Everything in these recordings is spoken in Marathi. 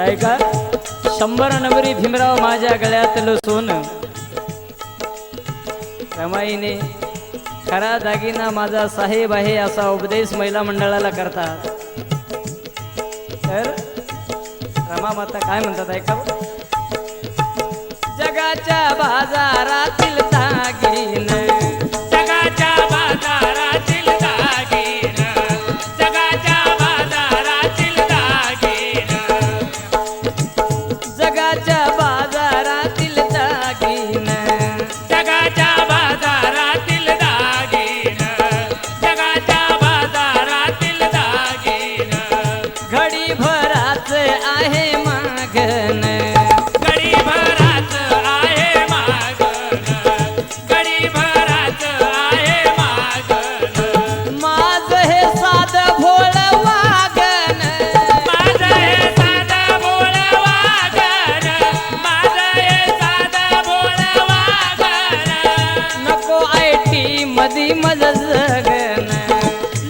ऐका शंभर नंबरी भीमराव माझ्या गळ्यातलं सोनं रमाईने खरा दागिना माझा साहेब आहे असा उपदेश महिला मंडळाला करतात. तर रमा माता काय म्हणतात ऐका जगाच्या मधी मज जगन.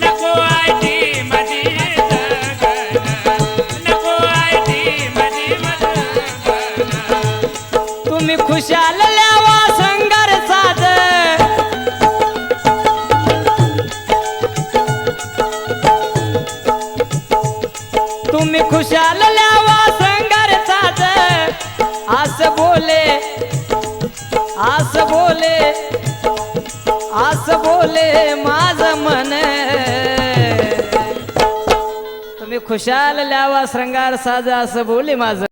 नको आयटी मधी जगन नको आयटी मधी मजगन तुम्ही खुशाल ल्यावा संगार साध. तुम्ही खुशाल ल्यावा संगार साध. आस बोले आस बोले. आस बोले माझ मन. तुम्ही खुशाल ल्यावा श्रंगार साजा असं बोले माझ